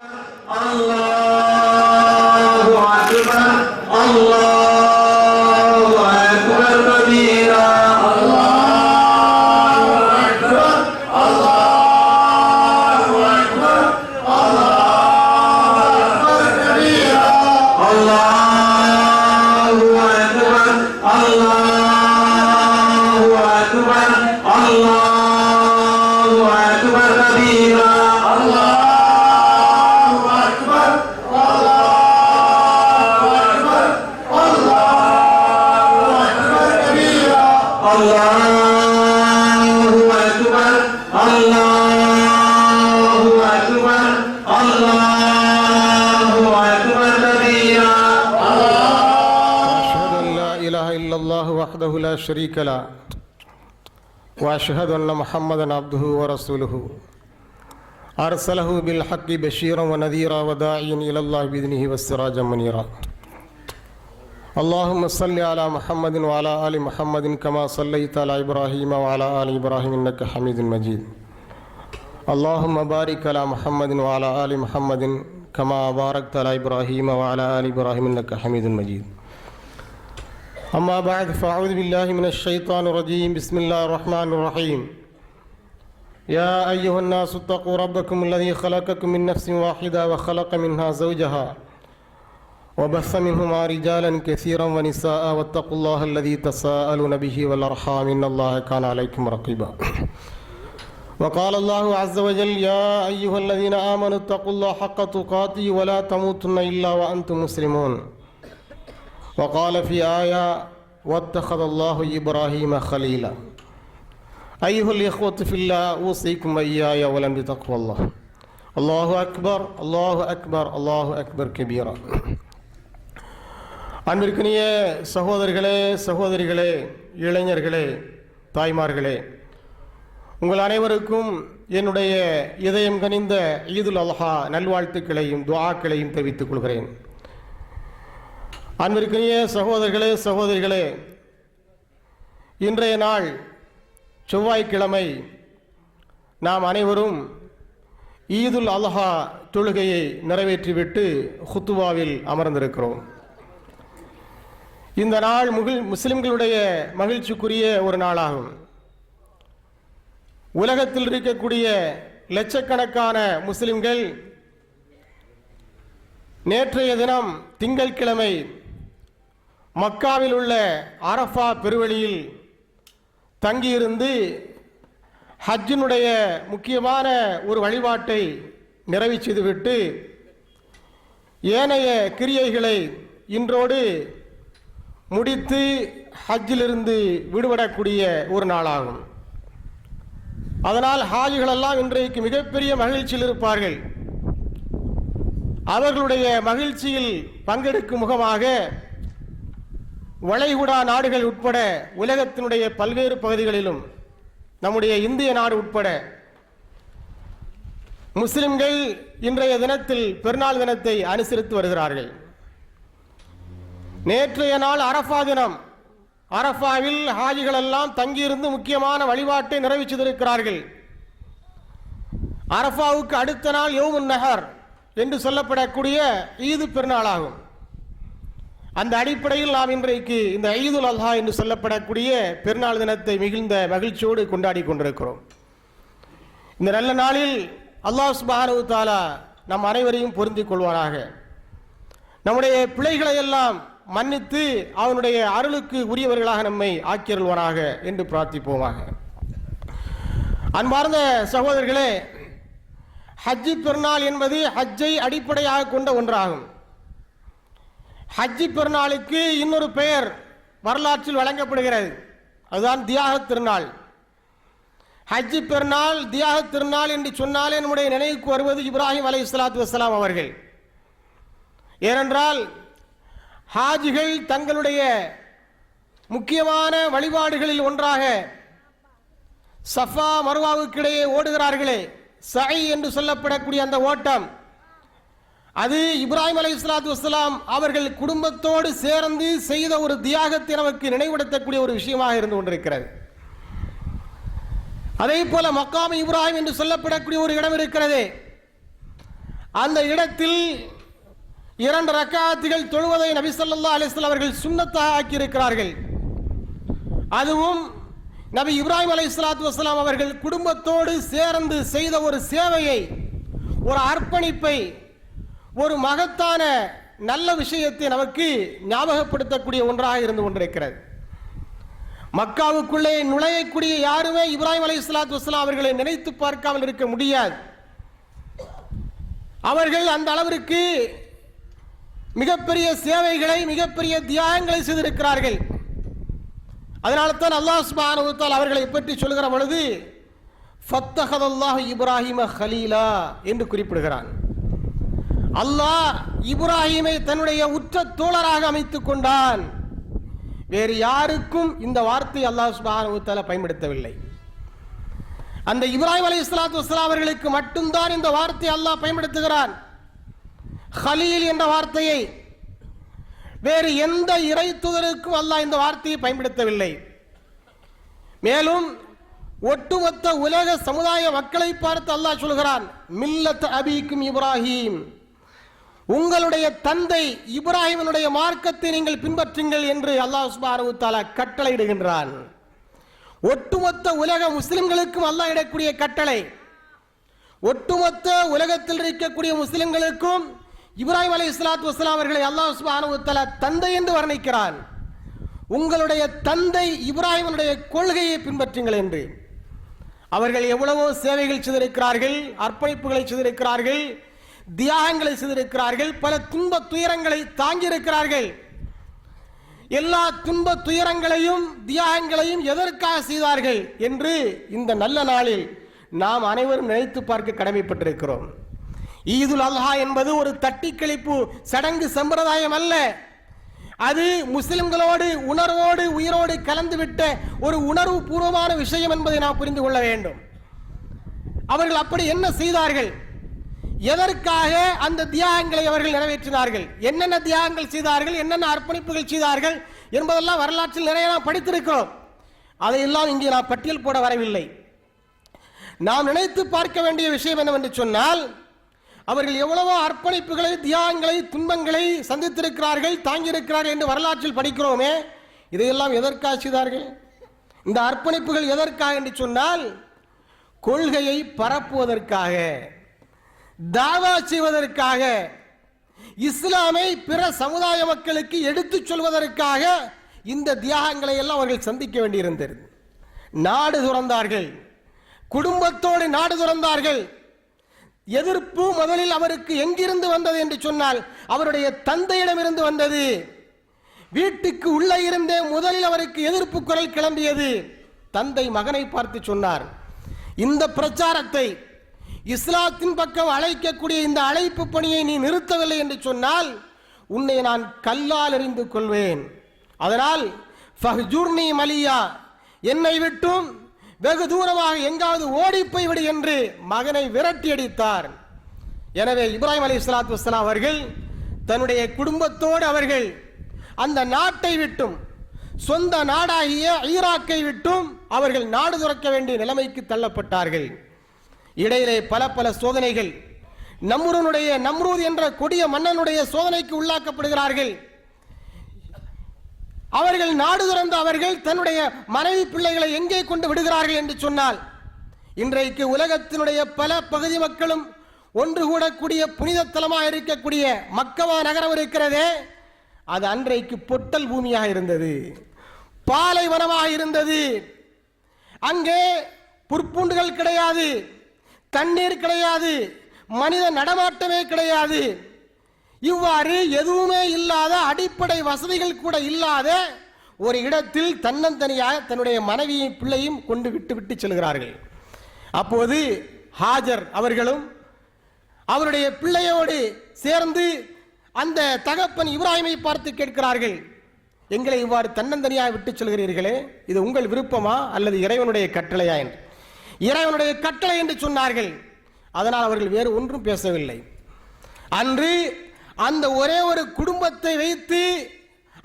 Allah! شريك له وأشهد أن محمدا عبده ورسوله. أرسله بالحق بشيرا ونذيرا وداعيا إلى الله بإذنه والسراجا منيرا. اللهم صل على محمد وعلى آل محمد كما صليت على إبراهيم وعلى آل إبراهيم إنك حميد مجيد. اللهم بارك على محمد وعلى آل محمد كما باركت على إبراهيم وعلى آل إبراهيم إنك حميد مجيد. أما بعد فأعوذ بالله من الشيطان الرجيم. بسم الله الرحمن الرحيم. يا أيها الناس اتقوا ربكم الذي خلقكم من نفس واحدة وخلق منها زوجها وبث منهما رجالا كثيرا ونساء واتقوا الله الذي تساءلون به والأرحام. إن الله كان عليكم رقيبا. وقال الله عز وجل يا أيها الذين آمنوا اتقوا الله حق تقاته ولا تموتن إلا وأنتم مسلمون. وقال في آية واتخذ الله إبراهيم خليلا أيها الإخوة في الله أوصيكم إياي أولا بتقوى الله الله أكبر الله أكبر الله أكبر كبيرا அன்பிற்கினிய சகோதரர்களே சகோதரிகளே இளைஞர்களே தாய்மார்களே உங்கள் அனைவருக்கும் என்னுடைய இதயம் கனிந்த ஈதுல் அல்ஹா நல்வாழ்த்துக்களையும் துஆக்களையும் தெரிவித்துக் கொள்கிறேன் அன்பிற்குரிய சகோதரர்களே சகோதரிகளே இன்றைய நாள் செவ்வாய்க்கிழமை. நாம் அனைவரும் ஈதுல் அல்ஹா தொழுகையை நிறைவேற்றிவிட்டு ஹுத்துவாவில் அமர்ந்திருக்கிறோம். இந்த நாள் முகில் முஸ்லிம்களுடைய மகிழ்ச்சிக்குரிய ஒரு நாளாகும். உலகத்தில் இருக்கக்கூடிய லட்சக்கணக்கான முஸ்லிம்கள் நேற்றைய தினம் திங்கட்கிழமை மக்காவில் உள்ள அரஃபா பெருவெளியில் தங்கியிருந்து ஹஜ்ஜினுடைய முக்கியமான ஒரு வழிபாட்டை நிறைவு செய்துவிட்டு ஏனைய கிரியைகளை இன்றோடு முடித்து ஹஜ்ஜிலிருந்து விடுபடக்கூடிய ஒரு நாளாகும். அதனால் ஹாஜிகளெல்லாம் இன்றைக்கு மிகப்பெரிய மகிழ்ச்சியில் இருப்பார்கள். அவர்களுடைய மகிழ்ச்சியில் பங்கெடுக்கும் முகமாக வளைகுடா நாடுகள் உட்பட உலகத்தினுடைய பல்வேறு பகுதிகளிலும் நம்முடைய இந்திய நாடு உட்பட முஸ்லிம்கள் இன்றைய தினத்தில் பெருநாள் தினத்தை அனுசரித்து வருகிறார்கள். நேற்றைய நாள் அரஃபா தினம். அரஃபாவில் ஹாஜிகள் எல்லாம் தங்கியிருந்து முக்கியமான வழிபாட்டை நிறைவேற்றிருக்கிறார்கள் அரஃபாவுக்கு அடுத்த நாள் யோமுன் நகர் என்று சொல்லப்படக்கூடிய ஈது பெருநாளாகும். அந்த அடிப்படையில் நாம் இன்றைக்கு இந்த ஐதுல் அல்ஹா என்று சொல்லப்படக்கூடிய பெருநாள் தினத்தை மிகுந்த மகிழ்ச்சியோடு கொண்டாடி கொண்டிருக்கிறோம். இந்த நல்ல நாளில் அல்லாஹ் சுபானு தாலா நம் அனைவரையும் பொருந்திக் கொள்வாராக நம்முடைய பிழைகளை எல்லாம் மன்னித்து அவனுடைய அருளுக்கு உரியவர்களாக நம்மை ஆக்கியருள்வாராக என்று பிரார்த்திப்போமாக. அன்பார்ந்த சகோதரர்களே ஹஜ்ஜி பெருநாள் என்பது ஹஜ்ஜை அடிப்படையாக கொண்ட ஒன்றாகும். ஹஜ்ஜி பெருநாளுக்கு இன்னொரு பெயர் வரலாற்றில் வழங்கப்படுகிறது. அதுதான் தியாக திருநாள். ஹஜ்ஜி பெருநாள் தியாக திருநாள் என்று சொன்னாலே நம்முடைய நினைவுக்கு வருவது இப்ராஹிம் அலை இஸ்லாத்து வசலாம் அவர்கள். ஏனென்றால் ஹாஜிகள் தங்களுடைய முக்கியமான வழிபாடுகளில் ஒன்றாக சஃபா மருவாவுக்கிடையே ஓடுகிறார்களே சை என்று சொல்லப்படக்கூடிய அந்த ஓட்டம் அது இப்ராஹிம் அலி இஸ்லாத்து வஸ்லாம் அவர்கள் குடும்பத்தோடு சேர்ந்து செய்த ஒரு தியாகத்தை நமக்கு நினைவுபடுத்தக்கூடிய ஒரு விஷயமாக இருந்து கொண்டிருக்கிறது. அதே போல மக்காம் இப்ராஹிம் என்று சொல்லப்படக்கூடிய ஒரு இடம் இருக்கிறது. அந்த இடத்தில் இரண்டு ரக்காத்துகள் தொழுவதை நபிசல்லா ஸல்லல்லாஹு அவர்கள் சுண்ணத்தாக ஆக்கியிருக்கிறார்கள். அதுவும் நபி இப்ராஹிம் இஸ்லாத்து வசலாம் அவர்கள் குடும்பத்தோடு சேர்ந்து செய்த ஒரு சேவையை ஒரு அர்ப்பணிப்பை ஒரு மகத்தான நல்ல விஷயத்தை நமக்கு ஞாபகப்படுத்தக்கூடிய ஒன்றாக இருந்து கொண்டிருக்கிறது. மக்காவுக்குள்ளே நுழையக்கூடிய யாருமே இப்ராஹிம் அலை வஸ்லாம் அவர்களை நினைத்து பார்க்காமல் இருக்க முடியாது. அவர்கள் அந்த அளவிற்கு மிகப்பெரிய சேவைகளை மிகப்பெரிய தியாகங்களை செய்திருக்கிறார்கள். அதனால தான் அல்லாஹ் சுப்ஹானஹு அவர்களை பற்றி சொல்கிற பொழுது ஃபத்தஹதல்லாஹ் இப்ராஹிம ஹலீலா என்று குறிப்பிடுகிறான். அல்லாஹ் இப்ராஹிமை தன்னுடைய உற்ற தோழராக அமைத்துக் கொண்டான். வேறு யாருக்கும் இந்த வார்த்தை அல்லாஹ் சுபானுத்தால பயன்படுத்தவில்லை. அந்த இப்ராஹிம் அலி இஸ்லாத்து வஸ்லாம் அவர்களுக்கு மட்டும்தான் இந்த வார்த்தை அல்லாஹ் பயன்படுத்துகிறான். ஹலீல் என்ற வார்த்தையை வேறு எந்த இறை தூதருக்கும் அல்லாஹ் இந்த வார்த்தையை பயன்படுத்தவில்லை. மேலும் ஒட்டுமொத்த உலக சமுதாய மக்களை பார்த்து அல்லாஹ் சொல்கிறான் மில்லத் அபிக்கும் இப்ராஹிம். உங்களுடைய தந்தை இப்ராஹிமனுடைய மார்க்கத்தை நீங்கள் பின்பற்றுங்கள் என்று அல்லாஹ் சுப்ஹானஹு வ கட்டளையிடுகின்றான். ஒட்டுமொத்த உலக முஸ்லிம்களுக்கும் அல்லாஹ் இடக்கூடிய கட்டளை. ஒட்டுமொத்த உலகத்தில் இருக்கக்கூடிய முஸ்லிம்களுக்கும் இப்ராஹிம் அலி இஸ்லாத்து வஸ்லாம் அவர்களை அல்லாஹ் சுப்ஹானஹு வ தந்தை என்று வர்ணிக்கிறான். உங்களுடைய தந்தை இப்ராஹிமனுடைய கொள்கையை பின்பற்றுங்கள் என்று. அவர்கள் எவ்வளவோ சேவைகள் செய்திருக்கிறார்கள் அர்ப்பணிப்புகளை செய்திருக்கிறார்கள் தியாகங்களை செய்திருக்கிறார்கள் பல துன்ப துயரங்களை தாங்கியிருக்கிறார்கள். எல்லா துன்ப துயரங்களையும் தியாகங்களையும் எதற்காக செய்தார்கள் என்று இந்த நல்ல நாளில் நாம் அனைவரும் நினைத்து பார்க்க கடமைப்பட்டிருக்கிறோம். ஈதுல் அல்ஹா என்பது ஒரு தட்டி கழிப்பு சடங்கு சம்பிரதாயம் அல்ல. அது முஸ்லிம்களோடு உணர்வோடு உயிரோடு கலந்துவிட்ட ஒரு உணர்வு பூர்வமான விஷயம் என்பதை நாம் புரிந்து கொள்ள வேண்டும். அவர்கள் அப்படி என்ன செய்தார்கள்? எதற்காக அந்த தியாகங்களை அவர்கள் நிறைவேற்றினார்கள்? என்னென்ன தியாகங்கள் செய்தார்கள்? என்னென்ன அர்ப்பணிப்புகள் செய்தார்கள்? என்பதெல்லாம் வரலாற்றில் நிறைய நாம் படித்திருக்கிறோம். அதையெல்லாம் இங்கே நான் பட்டியல் போட வரவில்லை. நாம் நினைத்து பார்க்க வேண்டிய விஷயம் என்னவென்று சொன்னால் அவர்கள் எவ்வளவோ அர்ப்பணிப்புகளை தியாகங்களை துன்பங்களை சந்தித்திருக்கிறார்கள் தாங்கியிருக்கிறார்கள் என்று வரலாற்றில் படிக்கிறோமே. இதையெல்லாம் எதற்காக செய்தார்கள்? இந்த அர்ப்பணிப்புகள் எதற்காக என்று சொன்னால் கொள்கையை பரப்புவதற்காக. தாவா செய்வதற்காக இஸ்லாமை பிற சமுதாய மக்களுக்கு எடுத்துச் சொல்வதற்காக இந்த தியாகங்களை எல்லாம் அவர்கள் சந்திக்க வேண்டியிருந்தது. நாடு துறந்தார்கள். குடும்பத்தோடு நாடு துறந்தார்கள். எதிர்ப்பு முதலில் அவருக்கு எங்கிருந்து வந்தது என்று சொன்னால் அவருடைய தந்தையிடமிருந்து வந்தது. வீட்டுக்கு உள்ளே இருந்தே முதலில் அவருக்கு எதிர்ப்பு குரல் கிளம்பியது. தந்தை மகனை பார்த்து சொன்னார் இந்த பிரச்சாரத்தை இஸ்லாத்தின் பக்கம் அழைக்கக்கூடிய இந்த அழைப்பு பணியை நீ நிறுத்தவில்லை என்று சொன்னால் உன்னை நான் கல்லால் எறிந்து கொள்வேன். அதனால் ஃபஹ்ஜூர்னி மலியா என்னை விட்டும் வெகு தூரமாக எங்காவது ஓடிப்போய் விடு என்று மகனை விரட்டி அடித்தார். எனவே இப்ராஹிம் அலி இஸ்லாத்து வஸ்லாம் அவர்கள் தன்னுடைய குடும்பத்தோடு அவர்கள் அந்த நாட்டை விட்டும் சொந்த நாடாகிய ஈராக்கை விட்டும் அவர்கள் நாடு துறக்க வேண்டிய நிலைமைக்கு தள்ளப்பட்டார்கள். இடையிலே பல பல சோதனைகள். நம்முருனுடைய நம்ரூத் என்ற கொடிய மன்னனுடைய சோதனைக்கு உள்ளாக்கப்படுகிறார்கள். அவர்கள் நாடு துறந்த அவர்கள் தன்னுடைய மனைவி பிள்ளைகளை எங்கே கொண்டு விடுகிறார்கள் என்று சொன்னால் இன்றைக்கு உலகத்தினுடைய பல பகுதி மக்களும் ஒன்று கூடக்கூடிய புனித தலமாக இருக்கக்கூடிய மக்கவா நகரம் இருக்கிறதே அது அன்றைக்கு பொட்டல் பூமியாக இருந்தது. பாலைவனமாக இருந்தது. அங்கே புற்பூண்டுகள் கிடையாது. தண்ணீர் கிடையாது மனித நடமாட்டமே கிடையாது. இவ்வாறு எதுவுமே இல்லாத அடிப்படை வசதிகள் கூட இல்லாத ஒரு இடத்தில் தன்னந்தனியாக தன்னுடைய மனைவியும் பிள்ளையும் கொண்டு விட்டு விட்டு செல்கிறார்கள். அப்போது ஹாஜர் அவர்களும் அவருடைய பிள்ளையோடு சேர்ந்து அந்த தகப்பன் இப்ராஹிமை பார்த்து கேட்கிறார்கள் எங்களை இவ்வாறு தன்னந்தனியாக விட்டு செல்கிறீர்களே இது உங்கள் விருப்பமா அல்லது இறைவனுடைய கட்டளையா? என்று. இறைவனுடைய கட்டளை என்று சொன்னார்கள். அதனால் அவர்கள் வேறு ஒன்றும் பேசவில்லை. அன்று அந்த ஒரே ஒரு குடும்பத்தை வைத்து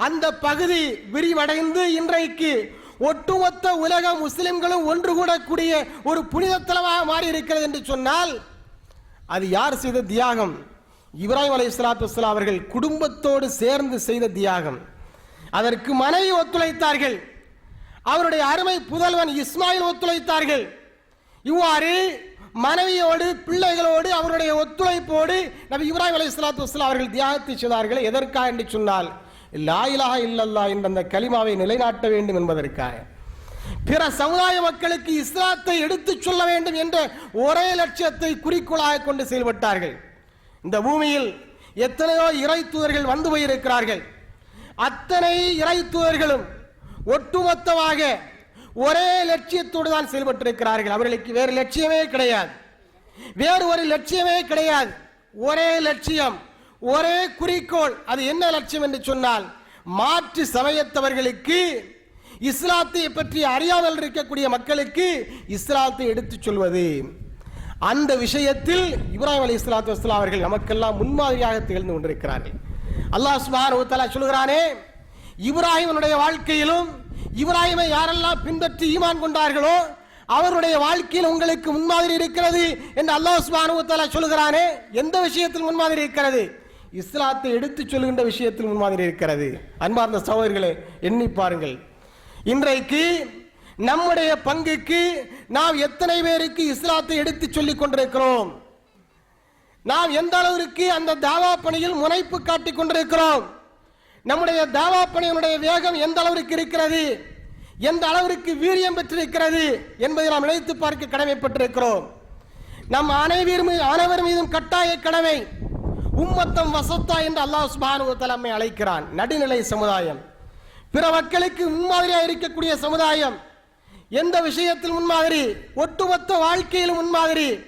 அந்த பகுதி விரிவடைந்து இன்றைக்கு ஒட்டுமொத்த உலக முஸ்லிம்களும் ஒன்று கூடக்கூடிய ஒரு புனித தலமாக மாறி இருக்கிறது என்று சொன்னால் அது யார் செய்த தியாகம்? இப்ராஹிம் அலி இஸ்லாத்து அவர்கள் குடும்பத்தோடு சேர்ந்து செய்த தியாகம். அதற்கு மனைவி ஒத்துழைத்தார்கள். அவருடைய அருமை புதல்வன் இஸ்மாயில் ஒத்துழைத்தார்கள். இவ்வாறு மனைவியோடு பிள்ளைகளோடு அவருடைய ஒத்துழைப்போடு நபி இப்ராஹிம் அலி இஸ்லாத்து அவர்கள் தியாகத்தை செய்தார்கள் எதற்காக என்று சொன்னால் லாயிலாக இல்லல்லா என்ற அந்த கலிமாவை நிலைநாட்ட வேண்டும் என்பதற்காக. பிற சமுதாய மக்களுக்கு இஸ்லாத்தை எடுத்துச் சொல்ல வேண்டும் என்ற ஒரே லட்சியத்தை குறிக்கோளாக கொண்டு செயல்பட்டார்கள். இந்த பூமியில் எத்தனையோ இறை தூதர்கள் வந்து போயிருக்கிறார்கள். அத்தனை இறை தூதர்களும் ஒட்டுமொத்தமாக ஒரே லட்சியத்தோடு தான் செயல்பட்டிருக்கிறார்கள். அவர்களுக்கு வேறு லட்சியமே கிடையாது. வேறு ஒரு லட்சியமே கிடையாது. ஒரே லட்சியம் ஒரே குறிக்கோள். அது என்ன லட்சியம் என்று சொன்னால் மாற்று சமயத்தவர்களுக்கு இஸ்லாத்தை பற்றி அறியாமல் இருக்கக்கூடிய மக்களுக்கு இஸ்லாத்தை எடுத்துச் சொல்வது. அந்த விஷயத்தில் இப்ராஹிம் அலி இஸ்லாத்து வஸ்லாம் அவர்கள் நமக்கெல்லாம் முன்மாதிரியாக திகழ்ந்து கொண்டிருக்கிறார்கள். அல்லாஹ் சுப்ஹானஹு சொல்கிறானே இப்ராஹிமனுடைய வாழ்க்கையிலும் இப்ராஹிமை யாரெல்லாம் பின்பற்றி ஈமான் கொண்டார்களோ அவருடைய வாழ்க்கையில் உங்களுக்கு முன்மாதிரி இருக்கிறது என்று அல்லாஹ் சுப்ஹானஹு சொல்கிறானே எந்த விஷயத்தில் முன்மாதிரி இருக்கிறது? இஸ்லாத்தை எடுத்துச் சொல்கின்ற விஷயத்தில் முன்மாதிரி இருக்கிறது. அன்பார்ந்த சகோதரிகளை எண்ணி பாருங்கள். இன்றைக்கு நம்முடைய பங்குக்கு நாம் எத்தனை பேருக்கு இஸ்லாத்தை எடுத்துச் சொல்லிக் கொண்டிருக்கிறோம்? நாம் எந்த அளவிற்கு அந்த தாவா பணியில் முனைப்பு காட்டிக் கொண்டிருக்கிறோம்? நம்முடைய தாவா பணியினுடைய வேகம் எந்த அளவிற்கு இருக்கிறது? எந்த அளவிற்கு வீரியம் பெற்றிருக்கிறது என்பதை நாம் நினைத்து பார்க்க கடமைப்பட்டிருக்கிறோம். நம் அனைவர் அனைவர் மீதும் கட்டாய கடமை. உம்மத்தம் வசத்தா என்று அல்லாஹ் சுப்ஹானஹு தலைமை அழைக்கிறான். நடுநிலை சமுதாயம். பிற மக்களுக்கு முன்மாதிரியாக இருக்கக்கூடிய சமுதாயம். எந்த விஷயத்தில் முன்மாதிரி? ஒட்டுமொத்த வாழ்க்கையில் முன்மாதிரி.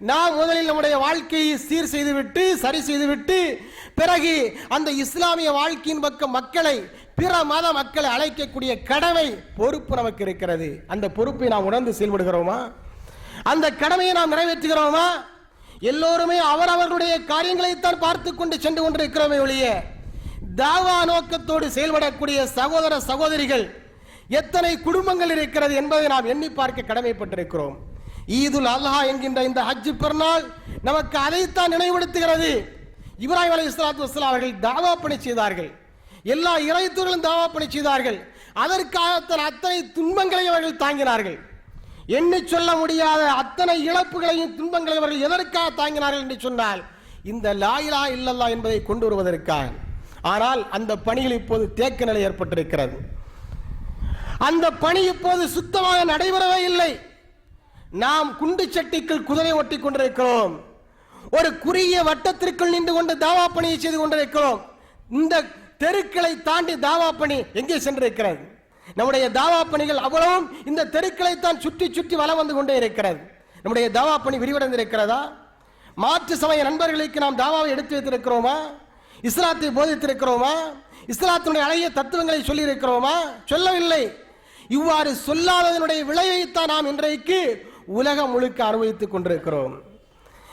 நாம் முதலில் நம்முடைய வாழ்க்கையை சீர் செய்துவிட்டு சரி செய்துவிட்டு பிறகு அந்த இஸ்லாமிய வாழ்க்கையின் பக்கம் மக்களை பிற மத மக்களை அழைக்கக்கூடிய கடமை பொறுப்பு நமக்கு இருக்கிறது. அந்த பொறுப்பை நாம் உணர்ந்து செயல்படுகிறோமா? அந்த கடமையை நாம் நிறைவேற்றுகிறோமா? எல்லோருமே அவரவர்களுடைய காரியங்களைத்தான் பார்த்து கொண்டு சென்று கொண்டிருக்கிறோமே ஒழிய தாவா நோக்கத்தோடு செயல்படக்கூடிய சகோதர சகோதரிகள் எத்தனை குடும்பங்கள் இருக்கிறது என்பதை நாம் எண்ணி பார்க்க கடமைப்பட்டிருக்கிறோம். ஈதுல் அல்ஹா என்கின்ற இந்த ஹஜ் பெருநாள் நமக்கு அதைத்தான் நினைவுபடுத்துகிறது. இப்ராஹிம் அலி இஸ்லாத்து வஸ்லாம் அவர்கள் தாவா பணி செய்தார்கள். எல்லா இறைத்தூர்களும் தாவா பணி செய்தார்கள். அதற்காகத்தான் அத்தனை துன்பங்களையும் அவர்கள் தாங்கினார்கள். எண்ணி சொல்ல முடியாத அத்தனை இழப்புகளையும் துன்பங்களையும் அவர்கள் எதற்காக தாங்கினார்கள் என்று சொன்னால் இந்த லாயிலா இல்லல்லா என்பதை கொண்டு வருவதற்காக. ஆனால் அந்த பணியில் இப்போது தேக்க நிலை ஏற்பட்டிருக்கிறது. அந்த பணி இப்போது சுத்தமாக நடைபெறவே இல்லை. நாம் குண்டு சட்டிக்குள் குதிரை ஒட்டி கொண்டிருக்கிறோம். ஒரு குறுகிய வட்டத்திற்குள் நின்று கொண்டு தாவா பணியை செய்து கொண்டிருக்கிறோம். இந்த தெருக்களை தாண்டி தாவா பணி எங்கே சென்றிருக்கிறது? நம்முடைய தாவா பணிகள் அவ்வளவும் இந்த தெருக்களை தான் சுற்றி சுற்றி வலம் வந்து கொண்டே இருக்கிறது. நம்முடைய தாவா பணி விரிவடைந்திருக்கிறதா? மாற்று சமய நண்பர்களுக்கு நாம் தாவாவை எடுத்து வைத்திருக்கிறோமா? இஸ்லாத்தை போதித்திருக்கிறோமா? இஸ்லாத்தினுடைய அழகிய தத்துவங்களை சொல்லியிருக்கிறோமா? சொல்லவில்லை. இவ்வாறு சொல்லாததனுடைய விளைவைத்தான் நாம் இன்றைக்கு உலகம் முழுக்க அனுபவித்துக் கொண்டிருக்கிறோம்.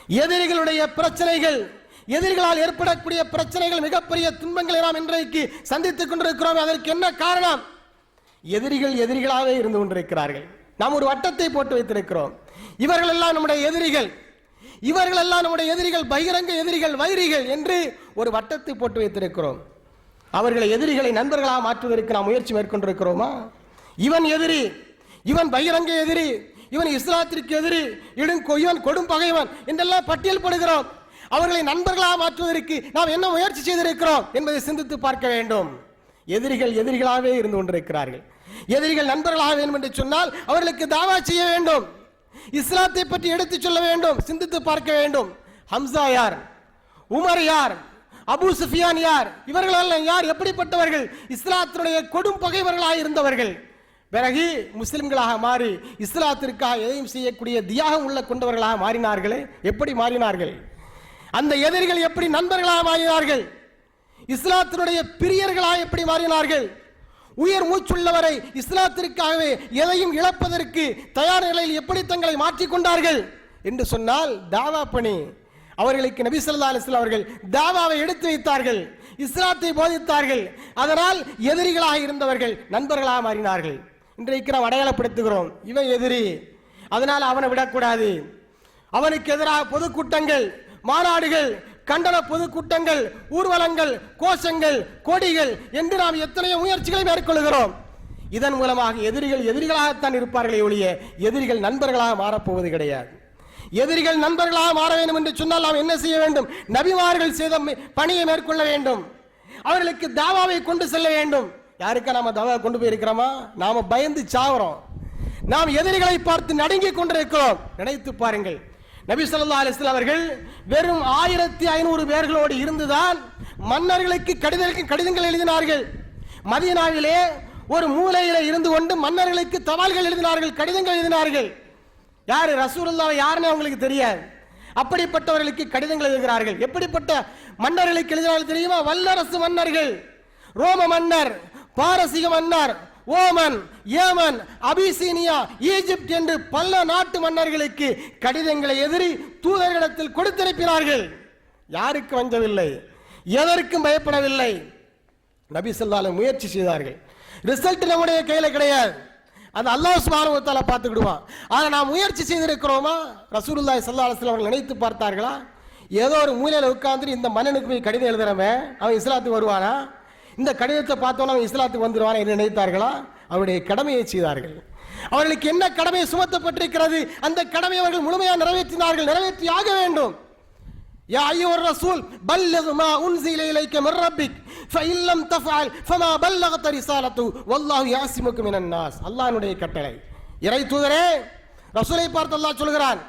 எதிரிகளுடைய பிரச்சனைகள் எதிரிகளால் ஏற்படக்கூடிய பிரச்சனைகள் மிகப்பெரிய துன்பங்களை நாம் இன்றைக்கு சந்தித்துக் கொண்டிருக்கிறோம் அதற்கு என்ன காரணம்? எதிரிகள் எதிரிகளாகவே இருந்து கொண்டிருக்கிறார்கள். நாம் ஒரு வட்டத்தை போட்டு வைத்திருக்கிறோம். இவர்கள் எல்லாம் நம்முடைய எதிரிகள். இவர்கள் எல்லாம் நம்முடைய எதிரிகள் பகிரங்க எதிரிகள் வைரிகள் என்று ஒரு வட்டத்தை போட்டு வைத்திருக்கிறோம். அவர்களை எதிரிகளை நண்பர்களாக மாற்றுவதற்கு நாம் முயற்சி மேற்கொண்டிருக்கிறோமா? இவன் எதிரி இவன் பகிரங்க எதிரி இவன் இஸ்லாத்திற்கு எதிரி இடும் கொய்யன் கொடும் பகைவன் என்றெல்லாம் பட்டியல் படுகிறோம். அவர்களை நண்பர்களாக மாற்றுவதற்கு நாம் என்ன முயற்சி செய்திருக்கிறோம் என்பதை சிந்தித்து பார்க்க வேண்டும். எதிரிகள் எதிரிகளாகவே இருந்து கொண்டிருக்கிறார்கள். எதிரிகள் நண்பர்களாக வேண்டும் என்று சொன்னால் அவர்களுக்கு தாவா செய்ய வேண்டும். இஸ்லாத்தை பற்றி எடுத்துச் சொல்ல வேண்டும் சிந்தித்து பார்க்க வேண்டும். ஹம்சா யார்? உமர் யார்? அபு சுஃபியான் யார்? இவர்களெல்லாம் யார்? எப்படிப்பட்டவர்கள்? இஸ்லாத்தினுடைய கொடும் பகைவர்களாக இருந்தவர்கள். பிறகு முஸ்லிம்களாக மாறி இஸ்லாத்திற்காக எதையும் செய்யக்கூடிய தியாகம் உள்ள கொண்டவர்களாக மாறினார்களே? எப்படி மாறினார்கள்? அந்த எதிரிகள் எப்படி நண்பர்களாக மாறினார்கள்? இஸ்லாத்தினுடைய பிரியர்களாக எப்படி மாறினார்கள்? உயர் மூச்சுள்ளவரை இஸ்லாத்திற்காகவே எதையும் இழப்பதற்கு தயார் நிலையில் எப்படி தங்களை மாற்றிக்கொண்டார்கள் என்று சொன்னால் தாவா பணி. அவர்களுக்கு நபி சொல்லா அலிஸ்லாம் அவர்கள் தாவாவை எடுத்து வைத்தார்கள் இஸ்லாத்தை போதித்தார்கள். அதனால் எதிரிகளாக இருந்தவர்கள் நண்பர்களாக மாறினார்கள். இன்றைக்கு நாம் அடையாளப்படுத்துகிறோம். இவன் எதிரி. அதனால் அவனை விடக்கூடாது. அவனுக்கு எதிராக பொதுக்கூட்டங்கள் மாநாடுகள் கண்டன பொதுக்கூட்டங்கள் ஊர்வலங்கள் கோஷங்கள் கொடிகள் என்று நாம் எத்தனையோ முயற்சிகளை மேற்கொள்கிறோம். இதன் மூலமாக எதிரிகள் எதிரிகளாகத்தான் இருப்பார்களே ஒழிய எதிரிகள் நண்பர்களாக மாறப்போவது கிடையாது. எதிரிகள் நண்பர்களாக மாற வேண்டும் என்று சொன்னால் நாம் என்ன செய்ய வேண்டும்? நபிமார்கள் செய்த பணியை மேற்கொள்ள வேண்டும். அவர்களுக்கு தாவாவை கொண்டு செல்ல வேண்டும். யாருக்கா நாம தாவா கொண்டு போய் இருக்கிறோமா? நாம பயந்து சாவறோம். நாம் எதிரிகளை பார்த்து நடுங்கி கொண்டிருக்கிறோம். நினைத்து பாருங்கள். நபி சொல்லா அலிஸ்லாம் அவர்கள் வெறும் ஆயிரத்தி ஐநூறு பேர்களோடு இருந்துதான் மன்னர்களுக்கு கடிதங்களுக்கு கடிதங்கள் எழுதினார்கள். மதியனாவிலே ஒரு மூலையில இருந்து கொண்டு மன்னர்களுக்கு தபால்கள் எழுதினார்கள் கடிதங்கள் எழுதினார்கள். யார்? ரசூலுல்லாஹ் யாருன்னு அவங்களுக்கு தெரியாது. அப்படிப்பட்டவர்களுக்கு கடிதங்கள் எழுதுகிறார்கள். எப்படிப்பட்ட மன்னர்களுக்கு எழுதினார்கள் தெரியுமா? வல்லரசு மன்னர்கள். ரோம மன்னர். பாரசீக மன்னர் ஓமன் ஏமன் அபிசீனியா ஈஜிப்ட் என்று பல நாட்டு மன்னர்களுக்கு கடிதங்களை எதிரி தூதர்களிடத்தில் கொடுத்திருக்கிறார்கள் யாருக்கு வஞ்சவில்லை எதற்கும் பயப்படவில்லை. நபி ஸல்லல்லாஹு முயற்சி செய்தார்கள். ரிசல்ட் நம்முடைய கையில் கிடையாது. அது அல்லாஹ் சுப்ஹானஹு பார்த்துக்கிடுவான் ஆனால் நாம் முயற்சி செய்திருக்கிறோமா? ரசூலுல்லாய் சல்லா அலுவலம் அவர்கள் நினைத்து பார்த்தார்களா? ஏதோ ஒரு மூலையில் உட்கார்ந்து இந்த மன்னனுக்கு போய் கடிதம் எழுதுறவன் அவன் இஸ்லாத்துக்கு வருவானா? இந்த கடிதத்தை பார்த்தோன்னா அவன் இஸ்லாத்துக்கு வந்துருவானா என்று நினைத்தார்களா அவருடைய கடமையை செய்தார்கள் அவர்களுக்கு என்ன கடமை சுமத்தப்பட்டிருக்கிறது அந்த கடமையை அவர்கள் முழுமையாக நிறைவேற்றினார்கள் நிறைவேற்றி ஆக வேண்டும் يا أيها الرسول بلغ ما أنزل إليك من ربك فإن لم تفعل فما بلغت رسالته والله يعصمك من الناس அல்லாஹ்வுடைய கட்டளை இறை தூதரே ரசூலை பார்த்து அல்லாஹ் சொல்கிறான்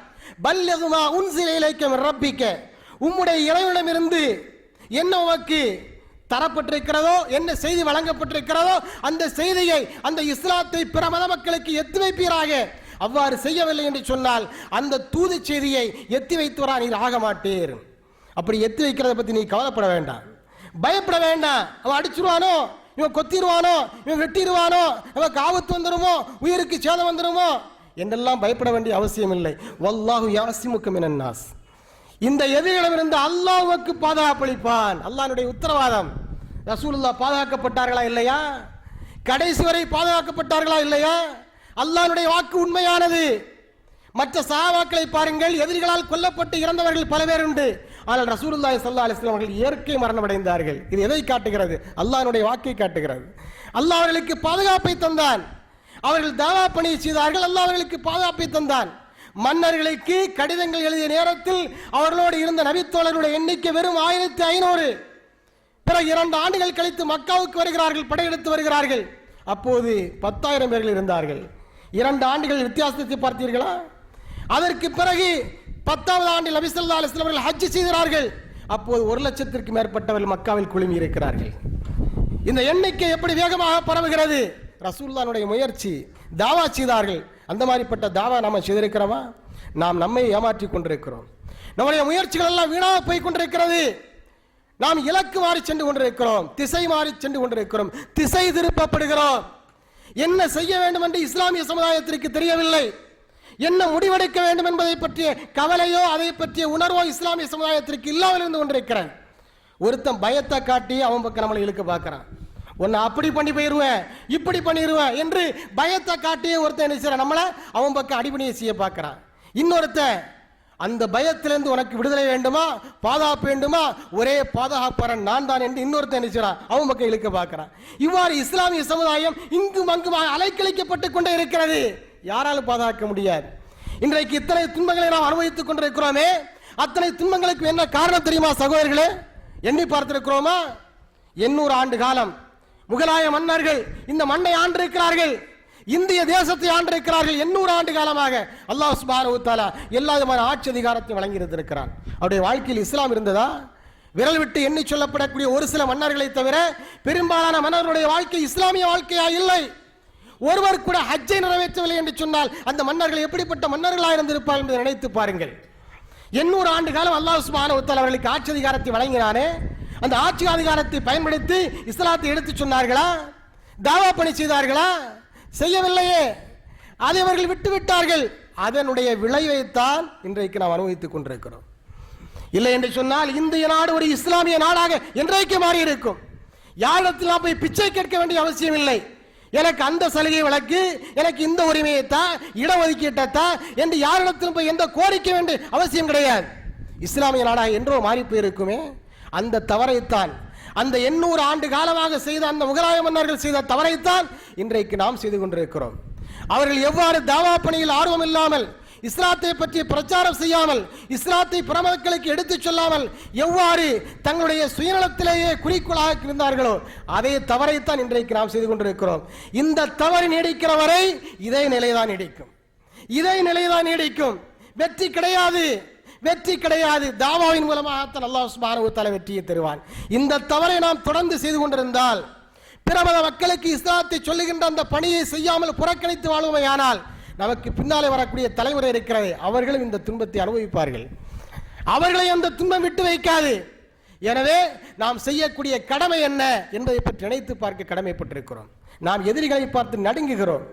பல்லிகு மா உன்சில இலைக்க மின் ரப்பிக்க உம்முடைய இறைவனிடமிருந்து என்ன உமக்கு தரப்பட்டிருக்கிறதோ என்ன செய்தி வழங்கப்பட்டிருக்கிறதோ அந்த செய்தியை அந்த இஸ்லாத்தை பிற மத மக்களுக்கு எத்தி வைப்பீராக? அவ்வாறு செய்யவில்லை என்று சொன்னால் அந்த தூது செய்தியை எத்தி வைத்துவரா நீர் ஆக மாட்டீர். அப்படி எத்தி வைக்கிறத பத்தி நீ கவலைப்பட வேண்டாம். பயப்பட வேண்டாம். அவன் அடிச்சிருவானோ? இவன் கொத்திடுவானோ இவன் வெட்டிடுவானோ இவன் ஆபத்து வந்துடுமோ உயிருக்கு சேதம் வந்துடுமோ என்றெல்லாம் பயப்பட வேண்டிய அவசியம் இல்லை வல்லாஹு யாசிமுக்கு மினன்னாஸ் இந்த எதிரிடமிருந்து அல்லாஹ்வுக்கு பாதுகாப்பளிப்பான். அல்லாஹனுடைய உத்தரவாதம். ரசூலுல்லா பாதுகாக்கப்பட்டார்களா இல்லையா? கடைசி வரை பாதுகாக்கப்பட்டார்களா இல்லையா? அல்லாஹனுடைய வாக்கு உண்மையானது. மற்ற சாவாக்களை பாருங்கள் எதிரிகளால் கொல்லப்பட்டு இறந்தவர்கள் பல பேர் உண்டு. ஆனால் ரசூலுல்லாய் சல்லா அலிஸ்லாம் அவர்கள் இயற்கை மரணம் அடைந்தார்கள் இது எதை காட்டுகிறது? அல்லாஹனுடைய வாக்கை காட்டுகிறது. அல்லாஹ் அவர்களுக்கு பாதுகாப்பை தந்தான். அவர்கள் தாவா பணியை செய்தார்கள் அல்லாஹ் அவர்களுக்கு பாதுகாப்பை தந்தான். மன்னர்களுக்கு கடிதங்கள் எழுதிய நேரத்தில் அவர்களோடு இருந்த நபித்தோழர்களுடைய எண்ணிக்கை வெறும் ஆயிரத்தி ஐநூறு. பிறகு இரண்டு ஆண்டுகள் கழித்து மக்காவுக்கு வருகிறார்கள் படையெடுத்து வருகிறார்கள். அப்போது பத்தாயிரம் பேர்கள் இருந்தார்கள். இரண்டு ஆண்டுகள் வித்தியாசத்தை பார்த்தீர்களா? அதற்கு பிறகு பத்தாவது ஆண்டில் நபிசல்லா ஸல்லல்லாஹு அவர்கள் ஹஜ் செய்கிறார்கள். அப்போது ஒரு லட்சத்திற்கு மேற்பட்டவர்கள் மக்காவில் குழுமி இருக்கிறார்கள். இந்த எண்ணிக்கை எப்படி வேகமாக பரவுகிறது? ரசூல்லானுடைய முயற்சி தாவா செய்தார்கள். அந்த மாதிரிப்பட்ட தாவா நாம் செய்திருக்கிறோமா? நாம் நம்மை ஏமாற்றிக் கொண்டிருக்கிறோம். நம்முடைய முயற்சிகள் எல்லாம் வீணாக போய் கொண்டிருக்கிறது. நாம் இலக்கு மாறி சென்று கொண்டிருக்கிறோம். திசை மாறி சென்று கொண்டிருக்கிறோம். திசை திருப்பப்படுகிறோம். என்ன செய்ய வேண்டும் என்று இஸ்லாமிய சமுதாயத்திற்கு தெரியவில்லை. என்ன முடிவெடுக்க வேண்டும் என்பதை பற்றிய கவலையோ அதை பற்றிய உணர்வோ இஸ்லாமிய சமுதாயத்திற்கு இல்லாமல் இருந்து கொண்டிருக்கிறேன். ஒருத்தன் பயத்தை காட்டி அவன் பக்கம் நம்மளை இழுக்க பார்க்கறான். உன்னை அப்படி பண்ணி போயிடுவேன் இப்படி பண்ணிடுவேன் என்று பயத்தை காட்டியே ஒருத்தன் என்ன செய்யறான்? நம்மளை அவன் பக்கம் அடிபணியை செய்ய பார்க்கறான். இன்னொருத்தன் அந்த பயத்திலிருந்து உனக்கு விடுதலை வேண்டுமா பாதுகாப்பு வேண்டுமா? ஒரே பாதுகாப்பரன் நான் தான் என்று இன்னொருத்தன் என்ன செய்றான் அவன் பக்கம் இழுக்க பார்க்கறான். இவ்வாறு இஸ்லாமிய சமுதாயம் இங்கும் அங்குமாக அலைக்கழிக்கப்பட்டு கொண்டே இருக்கிறது. யாராலும் பாதுகாக்க முடியாது. இன்றைக்கு இத்தனை துன்பங்களை நாம் அனுபவித்துக் கொண்டிருக்கிறோமே அத்தனை துன்பங்களுக்கு என்ன காரணம் தெரியுமா சகோதரர்களே எண்ணி பார்த்திருக்கிறோமா? எண்ணூறு ஆண்டு காலம் முகலாய மன்னர்கள் இந்த மண்ணை ஆண்டிருக்கிறார்கள். இந்திய தேசத்தை ஆண்டிருக்கிறார்கள் எண்ணூறு ஆண்டு காலமாக. அல்லாஹ் சுபாரவுத்தாலா எல்லா விதமான ஆட்சி அதிகாரத்தை வழங்கி இருந்திருக்கிறார் அவருடைய வாழ்க்கையில் இஸ்லாம் இருந்ததா? விரல் விட்டு எண்ணி சொல்லப்படக்கூடிய ஒரு சில மன்னர்களை தவிர பெரும்பாலான மன்னர்களுடைய வாழ்க்கை இஸ்லாமிய வாழ்க்கையா? இல்லை. ஒருவர் கூட ஹஜ்ஜை நிறைவேற்றவில்லை என்று சொன்னால் அந்த மன்னர்கள் எப்படிப்பட்ட மன்னர்களாக இருந்திருப்பார் என்பதை நினைத்து பாருங்கள். எண்ணூறு ஆண்டு காலம் அல்லாஹ் சுபான அவர்களுக்கு ஆட்சி அதிகாரத்தை வழங்கினானே. அந்த ஆட்சி அதிகாரத்தை பயன்படுத்தி இஸ்லாத்தை எடுத்து சொன்னார்களா? தாவா பணி செய்தார்களா? செய்யவில்லையே. அதை அவர்கள் விட்டுவிட்டார்கள். அதனுடைய விளைவைத்தான் இன்றைக்கு நாம் அனுபவித்துக் கொண்டிருக்கிறோம். இல்லை என்று சொன்னால் இந்திய நாடு ஒரு இஸ்லாமிய நாடாக இன்றைக்கு மாறி இருக்கும் யாரிடத்தில் போய் பிச்சை கேட்க வேண்டிய அவசியம் இல்லை. எனக்கு அந்த சலுகை வழக்கு எனக்கு இந்த உரிமையை தான் இடஒதுக்கீட்டை தான் என்று யாரிடத்திலும் போய் எந்த கோரிக்கை வேண்டிய அவசியம் கிடையாது. இஸ்லாமிய நாடாக என்றோ மாறி போயிருக்குமே. அந்த தவறைத்தான். அந்த எண்ணூறு ஆண்டு காலமாக செய்த அந்த முகலாய மன்னர்கள் செய்த தவறைத்தான் இன்றைக்கு நாம் செய்து கொண்டிருக்கிறோம். அவர்கள் எவ்வாறு தாவா பணியில் ஆர்வம் இல்லாமல் இஸ்லாத்தை பற்றி பிரச்சாரம் செய்யாமல் இஸ்லாத்தை பிரமக்களுக்கு எடுத்துச் சொல்லாமல் எவ்வாறு தங்களுடைய சுயநலத்திலேயே குறிக்கோளாக இருந்தார்களோ அதே தவறைத்தான் இன்றைக்கு நாம் செய்து கொண்டிருக்கிறோம். இந்த தவறு நீடிக்கிற வரை இதே நிலைதான் நீடிக்கும். இதே நிலைதான் நீடிக்கும். வெற்றி கிடையாது. வெற்றி கிடையாது. தாவாவின் மூலமாகத்தான் அல்லாஹ் சுப்ஹானஹு தஆலா வெற்றியை தருவான். இந்த தவறை நாம் தொடர்ந்து செய்து கொண்டிருந்தால் பிரபல மக்களுக்கு இஸ்லாத்தை சொல்லுகின்ற அந்த பணியை செய்யாமல் புறக்கணித்து வாழ்வோமையானால் நமக்கு பின்னாலே வரக்கூடிய தலைமுறை இருக்கிறது அவர்களும் இந்த துன்பத்தை அனுபவிப்பார்கள். அவர்களை அந்த துன்பம் விட்டு வைக்காது. எனவே நாம் செய்யக்கூடிய கடமை என்ன என்பதை பற்றி நினைத்து பார்க்க கடமைப்பட்டிருக்கிறோம். நாம் எதிரிகளை பார்த்து நடுங்குகிறோம்.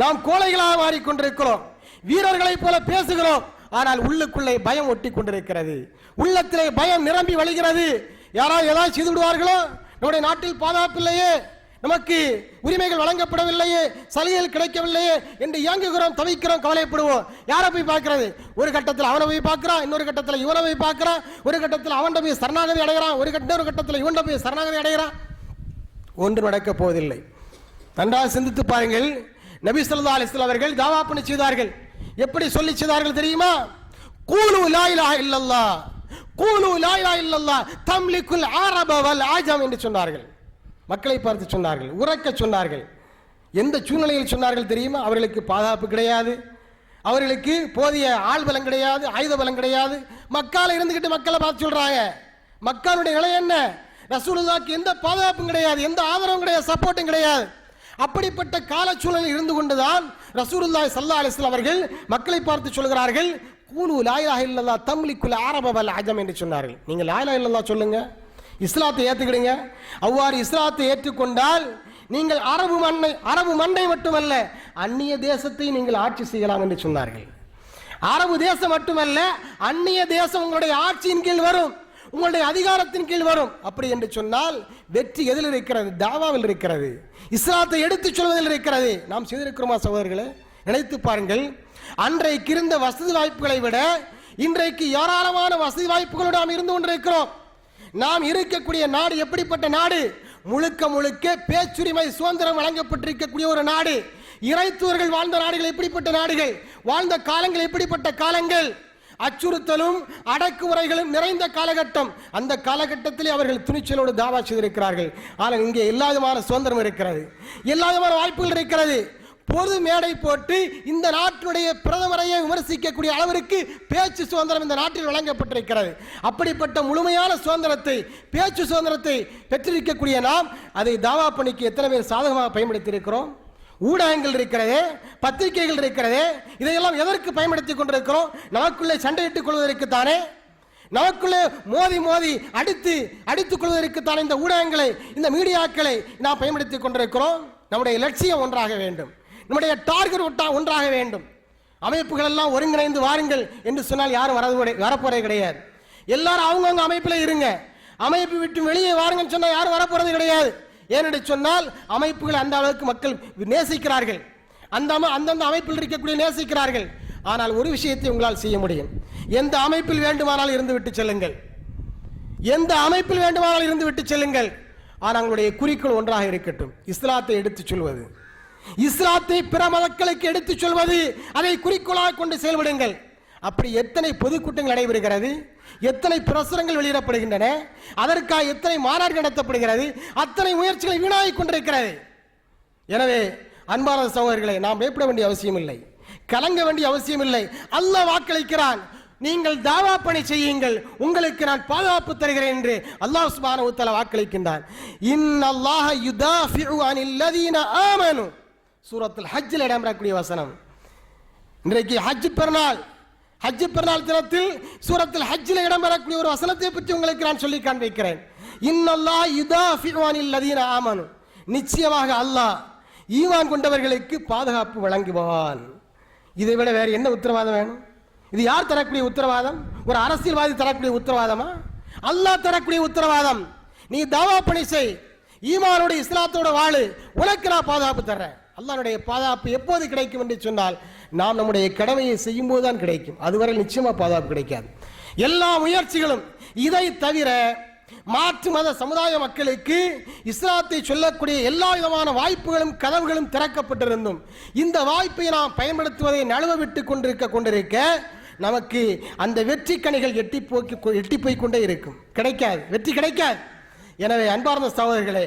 நாம் கோழைகளாக மாறிக்கொண்டிருக்கிறோம். வீரர்களைப் போல பேசுகிறோம். ஆனால் உள்ளுக்குள்ளே பயம் ஒட்டி கொண்டிருக்கிறது. உள்ளத்திலே பயம் நிரம்பி வழிகிறது. யாராவது ஏதாவது செய்து விடுவார்களோ? நம்முடைய நாட்டில் பாதுகாப்பில்லையே நமக்கு உரிமைகள் வழங்கப்படவில்லையே. சலுகைகள் கிடைக்கவில்லையே என்று இயங்குகிறோம் தவிக்கிறோம் கவலைப்படுவோம். யாரை போய் பார்க்கிறது? ஒரு கட்டத்தில் அவனை போய் பார்க்கிறான் இன்னொரு கட்டத்தில் இவனை போய் பார்க்கிறான். ஒரு கட்டத்தில் அவன் போய் சரணாகதி அடைகிறான். ஒரு கட்ட ஒரு கட்டத்தில் இவன் போய் சரணாகதி அடைகிறான். ஒன்று நடக்கப் போவதில்லை. நன்றாக சிந்தித்து பாருங்கள் நபி சொல்லா அலைஹி அவர்கள் தாவா பண்ணி செய்தார்கள். எப்படி சொல்லி செய்தார்கள் தெரியுமா? கூலு லாயிலா இல்லல்லா கூலு லாயிலா இல்லல்லா தம்லிக்குல் ஆரபவல் ஆஜம் என்று சொன்னார்கள். மக்களை பார்த்து சொன்னார்கள் உறக்க சொன்னார்கள். எந்த சூழ்நிலையில் சொன்னார்கள் தெரியுமா? அவர்களுக்கு பாதுகாப்பு கிடையாது. அவர்களுக்கு போதிய ஆள் பலம் கிடையாது ஆயுத பலம் கிடையாது. மக்கால இருந்துக்கிட்டு மக்களை பார்த்து சொல்கிறாங்க மக்களுடைய நிலை என்ன? ரசூலுல்லாக்கு எந்த பாதுகாப்பும் கிடையாது எந்த ஆதரவும் கிடையாது சப்போர்ட்டும் கிடையாது. அப்படிப்பட்ட கால சூழலில் இருந்து கொண்டுதான் ரசூருல்லாய் சல்லா அலிஸ்லாம் அவர்கள் மக்களை பார்த்து சொல்கிறார்கள் கூலு லாயிலா இல்லல்லா இல்லல்லாஹ் தம்லிக்குல் அஜம் என்று சொன்னார்கள். நீங்கள் லாயிலா இல்லல்லா சொல்லுங்க. இஸ்லாத்தை ஏற்றுக்கிடுங்க அவ்வாறு இஸ்லாத்தை ஏற்றுக்கொண்டால் நீங்கள் அரபு மண்ணை அரபு மண்ணை மட்டுமல்ல அந்நிய தேசத்தை நீங்கள் ஆட்சி செய்யலாம் என்று சொன்னார்கள். அரபு தேசம் மட்டுமல்ல அந்நிய தேசம் உங்களுடைய ஆட்சியின் கீழ் வரும். உங்களுடைய அதிகாரத்தின் கீழ் வரும். அப்படி என்று சொன்னால் வெற்றி எதில் இருக்கிறது? தாவாவில் இருக்கிறது. இஸ்லாத்தை எடுத்துச் சொல்வதில் இருக்கிறது. நாம் செய்திருக்கிறோமா சகோதரர்களே? நினைத்து பாருங்கள். அன்றைக்கு இருந்த வசதி வாய்ப்புகளை விட இன்றைக்கு ஏராளமான வசதி வாய்ப்புகளோடு நாம் இருந்து கொண்டிருக்கிறோம். நாம் இருக்கக்கூடிய நாடு எப்படிப்பட்ட நாடு? முழுக்க முழுக்க பேச்சுரிமை சுதந்திரம் வழங்கப்பட்டிருக்கக்கூடிய ஒரு நாடு. இறைத்துவர்கள் வாழ்ந்த நாடுகள் எப்படிப்பட்ட நாடுகள்? வாழ்ந்த காலங்கள் எப்படிப்பட்ட காலங்கள்? அச்சுறுத்தலும் அடக்குமுறைகளும் நிறைந்த காலகட்டம். அந்த காலகட்டத்திலே அவர்கள் துணிச்சலோடு தாவா செய்திருக்கிறார்கள். ஆனால் இங்கே எல்லா விதமான சுதந்திரம் இருக்கிறது. எல்லா விதமான வாய்ப்புகள் இருக்கிறது. பொது மேடை போட்டு இந்த நாட்டினுடைய பிரதமரையே விமர்சிக்கக்கூடிய அளவிற்கு பேச்சு சுதந்திரம் இந்த நாட்டில் வழங்கப்பட்டிருக்கிறது. அப்படிப்பட்ட முழுமையான சுதந்திரத்தை பேச்சு சுதந்திரத்தை பெற்றிருக்கக்கூடிய நாம் அதை தாவா பணிக்கு எத்தனை பேர் சாதகமாக பயன்படுத்தி இருக்கிறோம் ஊடகங்கள் இருக்கிறது பத்திரிகைகள் இருக்கிறது இதையெல்லாம் எதற்கு பயன்படுத்தி கொண்டிருக்கிறோம்? நமக்குள்ளே சண்டையிட்டுக் கொள்வதற்கு தானே? நமக்குள்ளே மோதி மோதி அடித்து அடித்துக் கொள்வதற்கு தானே இந்த ஊடகங்களை இந்த மீடியாக்களை நாம் பயன்படுத்தி கொண்டிருக்கிறோம்? நம்முடைய லட்சியம் ஒன்றாக வேண்டும். நம்முடைய டார்கெட் ஒட்டா ஒன்றாக வேண்டும். அமைப்புகள் எல்லாம் ஒருங்கிணைந்து வாருங்கள் என்று சொன்னால் யாரும் வரது வரப்போறே கிடையாது. எல்லாரும் அவங்கவுங்க அமைப்பில் இருங்க. அமைப்பு விட்டு வெளியே வாருங்கன்னு சொன்னால் யாரும் வரப்போறது கிடையாது. ஏனென்று சொன்னால் அமைப்புகள் அந்த அளவுக்கு மக்கள் நேசிக்கிறார்கள். அந்த அந்தந்த அமைப்பில் இருக்கக்கூடிய நேசிக்கிறார்கள். ஆனால் ஒரு விஷயத்தை உங்களால் செய்ய முடியும். எந்த அமைப்பில் வேண்டுமானால் இருந்து விட்டு செல்லுங்கள். எந்த அமைப்பில் வேண்டுமானால் இருந்து விட்டு செல்லுங்கள். ஆனால் உங்களுடைய குறிக்கோள் ஒன்றாக இருக்கட்டும். இஸ்லாத்தை எடுத்துச் சொல்வது. இஸ்லாத்தை பிற மக்களுக்கு எடுத்துச் சொல்வது அதை குறிக்கோளாக கொண்டு செயல்படுங்கள். அப்படி எத்தனை பொதுக்கூட்டங்கள் நடைபெறுகிறது? எத்தனை பிரசுரங்கள் வெளியிடப்படுகின்றன? அதற்காக எத்தனை மாநாடு நடத்தப்படுகிறது? அத்தனை முயற்சிகளை வீணாகிக் கொண்டிருக்கிறது. எனவே அன்பான சகோதரர்களை நாம் பயப்பட வேண்டிய அவசியம் இல்லை கலங்க வேண்டிய அவசியம் இல்லை அல்லாஹ் வாக்களிக்கிறான். நீங்கள் தாவா பணி செய்யுங்கள். உங்களுக்கு நான் பாதுகாப்பு தருகிறேன் என்று அல்லாஹ் சுபான உத்தல வாக்களிக்கின்றான். வாக்களிக்கின்றான் இன்னல்லாஹ யுதா அனில் இல்லதீன ஆமனு. சூரத்தில் ஹஜ்ஜில் இடம்பெறக்கூடிய வசனம். இன்றைக்கு ஹஜ் பெருநாள். ஹஜ்ஜு பெருநாள் தினத்தில் சூரத்தில் ஹஜ்ஜில் இடம்பெறக்கூடிய ஒரு வசனத்தை பற்றி உங்களுக்கு நான் சொல்லி காண்பிக்கிறேன். இன்னல்லா இதா அனில் லதீன ஆமனு. நிச்சயமாக அல்லாஹ் ஈமான் கொண்டவர்களுக்கு பாதுகாப்பு வழங்குவான். இதை விட வேறு என்ன உத்தரவாதம் வேணும்? இது யார் தரக்கூடிய உத்தரவாதம்? ஒரு அரசியல்வாதி தரக்கூடிய உத்தரவாதமா? அல்லாஹ் தரக்கூடிய உத்தரவாதம். நீ தாவா பணி செய். ஈமானோட இஸ்லாத்தோட வாழு. உனக்கு நான் பாதுகாப்பு தர்றேன். அல்லாஹனுடைய பாதுகாப்பு எப்போது கிடைக்கும் என்று சொன்னால் நாம் நம்முடைய கடமையை செய்யும் போது தான் கிடைக்கும். அதுவரை நிச்சயமாக பாதுகாப்பு கிடைக்காது. எல்லா முயற்சிகளும் இதை தவிர மாற்று மத சமுதாய மக்களுக்கு இஸ்லாத்தை சொல்லக்கூடிய எல்லா விதமான வாய்ப்புகளும் கதவுகளும் திறக்கப்பட்டிருந்தும் இந்த வாய்ப்பை நாம் பயன்படுத்துவதை நழுவ விட்டு கொண்டிருக்க கொண்டிருக்க நமக்கு அந்த வெற்றி கனிகள் எட்டி போக்கி எட்டி போய் கொண்டே இருக்கும். கிடைக்காது. வெற்றி கிடைக்காது. எனவே அன்பார்ந்த சகோதரர்களே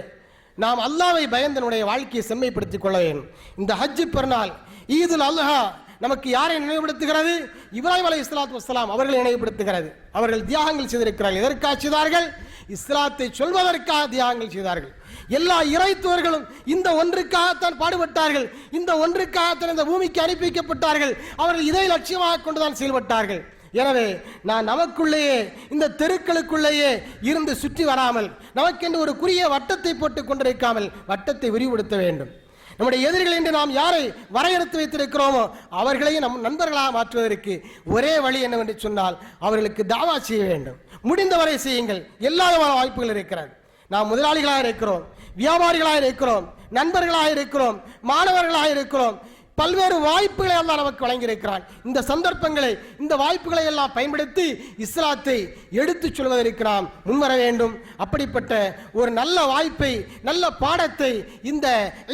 நாம் அல்லாவை பயந்தனுடைய வாழ்க்கையை செம்மைப்படுத்திக் கொள்ள வேண்டும். இந்த ஹஜ்ஜு பெருநாள் ஈதுல் அல்ஹா நமக்கு யாரை நினைவுபடுத்துகிறது? இப்ராஹிம் அலி இஸ்லாத்து வஸ்லாம் அவர்களை நினைவுபடுத்துகிறது. அவர்கள் தியாகங்கள் செய்திருக்கிறார்கள். எதற்காக செய்தார்கள்? இஸ்லாத்தை சொல்வதற்காக தியாகங்கள் செய்தார்கள். எல்லா இறைத்துவர்களும் இந்த ஒன்றுக்காகத்தான் பாடுபட்டார்கள். இந்த ஒன்றுக்காகத்தான் இந்த பூமிக்கு அனுப்பி வைக்கப்பட்டார்கள் அவர்கள் இதை லட்சியமாக கொண்டுதான் செயல்பட்டார்கள். எனவே நான் நமக்குள்ளேயே இந்த தெருக்களுக்குள்ளேயே இருந்து சுற்றி வராமல் நமக்கென்று ஒரு குறிய வட்டத்தை போட்டுக் கொண்டிருக்காமல் வட்டத்தை விரிவுபடுத்த வேண்டும். நம்முடைய எதிரிகள் என்று நாம் யாரை வரையறுத்து வைத்திருக்கிறோமோ அவர்களையும் நம் நண்பர்களாக மாற்றுவதற்கு ஒரே வழி என்னவென்று சொன்னால் அவர்களுக்கு தாவா செய்ய வேண்டும். முடிந்தவரை செய்யுங்கள். எல்லா விதமான வாய்ப்புகள் இருக்கிறது. நாம் முதலாளிகளாக இருக்கிறோம் வியாபாரிகளாக இருக்கிறோம் நண்பர்களாக இருக்கிறோம் மாணவர்களாக இருக்கிறோம் பல்வேறு வாய்ப்புகளை எல்லாம் நமக்கு வழங்கியிருக்கிறான். இந்த சந்தர்ப்பங்களை இந்த வாய்ப்புகளை எல்லாம் பயன்படுத்தி இஸ்லாத்தை எடுத்துச் சொல்வதற்கு நாம் முன்வர வேண்டும். அப்படிப்பட்ட ஒரு நல்ல வாய்ப்பை நல்ல பாடத்தை இந்த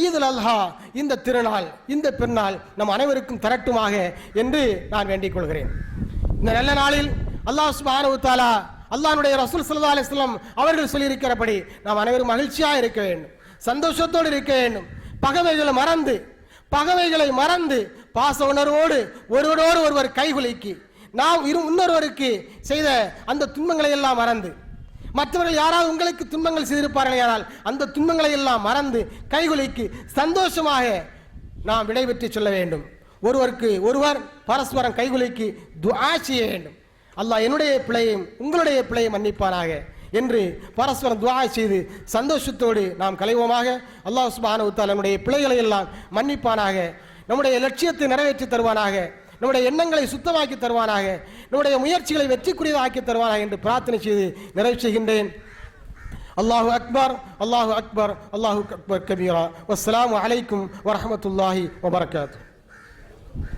ஈதுல் அல்ஹா இந்த திருநாள் இந்த பெருநாள் நம் அனைவருக்கும் தரட்டுமாக என்று நான் வேண்டிக் கொள்கிறேன். இந்த நல்ல நாளில் அல்லாஹ் சுபானு தாலா அல்லாஹனுடைய ரசூல் சல்லா அலிஸ்லாம் அவர்கள் சொல்லியிருக்கிறபடி நாம் அனைவரும் மகிழ்ச்சியாக இருக்க வேண்டும். சந்தோஷத்தோடு இருக்க வேண்டும். பகவைகளை மறந்து பகவைகளை மறந்து பாச உணர்வோடு ஒருவரோடு ஒருவர் கைகுலுக்கி நாம் இரு இன்னொருவருக்கு செய்த அந்த துன்பங்களை எல்லாம் மறந்து மற்றவர்கள் யாராவது உங்களுக்கு துன்பங்கள் செய்திருப்பார்கள் ஆனால் அந்த துன்பங்களை எல்லாம் மறந்து கைகுலுக்கி சந்தோஷமாக நாம் விடைபெற்று சொல்ல வேண்டும். ஒருவருக்கு ஒருவர் பரஸ்பரம் கைகுலுக்கி துஆ செய்ய வேண்டும். அல்லாஹ் என்னுடைய பிழையும் உங்களுடைய பிள்ளையும் மன்னிப்பானாக என்று பரஸ்பரம் துவா செய்து சந்தோஷத்தோடு நாம் கலைவோமாக அல்லாஹ் சுபான உத்தால் நம்முடைய பிள்ளைகளை எல்லாம் மன்னிப்பானாக. நம்முடைய லட்சியத்தை நிறைவேற்றி தருவானாக. நம்முடைய எண்ணங்களை சுத்தமாக்கி தருவானாக. நம்முடைய முயற்சிகளை வெற்றிக்குரியதாக்கி தருவானாக என்று பிரார்த்தனை செய்து நிறைவு செய்கின்றேன். அல்லாஹு அக்பர் அல்லாஹு அக்பர் அல்லாஹு அக்பர் கபீரா. வஸ்ஸலாமு அலைக்கும் வரமத்துல்லாஹி வபர்காத்து